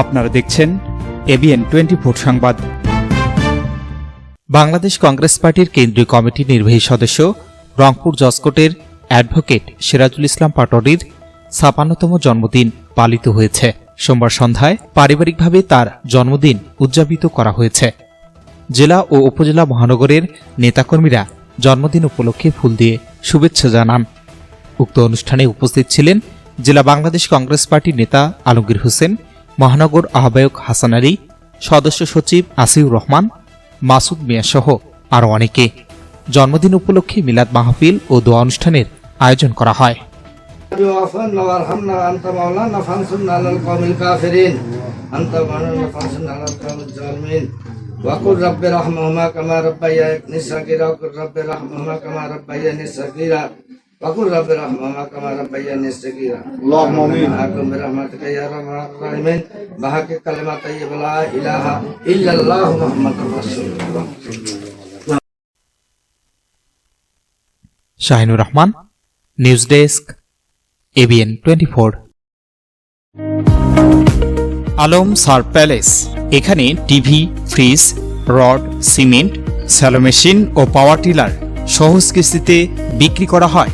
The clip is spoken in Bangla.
আপনারা দেখছেন এবিএন টোয়েন্টি ফোর সংবাদ। বাংলাদেশ কংগ্রেস পার্টির কেন্দ্রীয় কমিটির নির্বাহী সদস্য, রংপুর জসকোটের অ্যাডভোকেট সিরাজুল ইসলাম পাটরির ছাপান্নতম জন্মদিন পালিত হয়েছে। সোমবার সন্ধ্যায় পারিবারিকভাবে তার জন্মদিন উদযাপিত করা হয়েছে। জেলা ও উপজেলা মহানগরের নেতাকর্মীরা জন্মদিন উপলক্ষে ফুল দিয়ে শুভেচ্ছা জানান। উক্ত অনুষ্ঠানে উপস্থিত ছিলেন জেলা বাংলাদেশ কংগ্রেস পার্টির নেতা আলমগীর হোসেন মহানগর আহ্বায়ক হাসান আলী সদস্য সচিব আসিউর রহমান মাসুদ মিয়া সহ আরও অনেকে জন্মদিন উপলক্ষে মিলাদ মাহফিল ও দোয়া অনুষ্ঠানের আয়োজন করা হয় وعفنا وارحمنا وانت مولانا فانصرنا على القوم الكافرين انت مولانا فانصرنا على القوم الظالمين وقل رب ارحمهما كما ربياني صغيرا وقل رب ارحمهما كما ربياني صغيرا وقل رب ارحمهما كما ربياني صغيرا اللهم امين اكرم برحمتك يا ارحم الراحمين بحق كلمه طيبه لا اله الا الله محمد رسول الله Shahinur Rahman news desk ABN twenty four Alam সার প্যালেস এখানে TV fridge rod cement shallow machine ও পাওয়ার টিলার সহজ কিস্তিতে বিক্রি করা হয়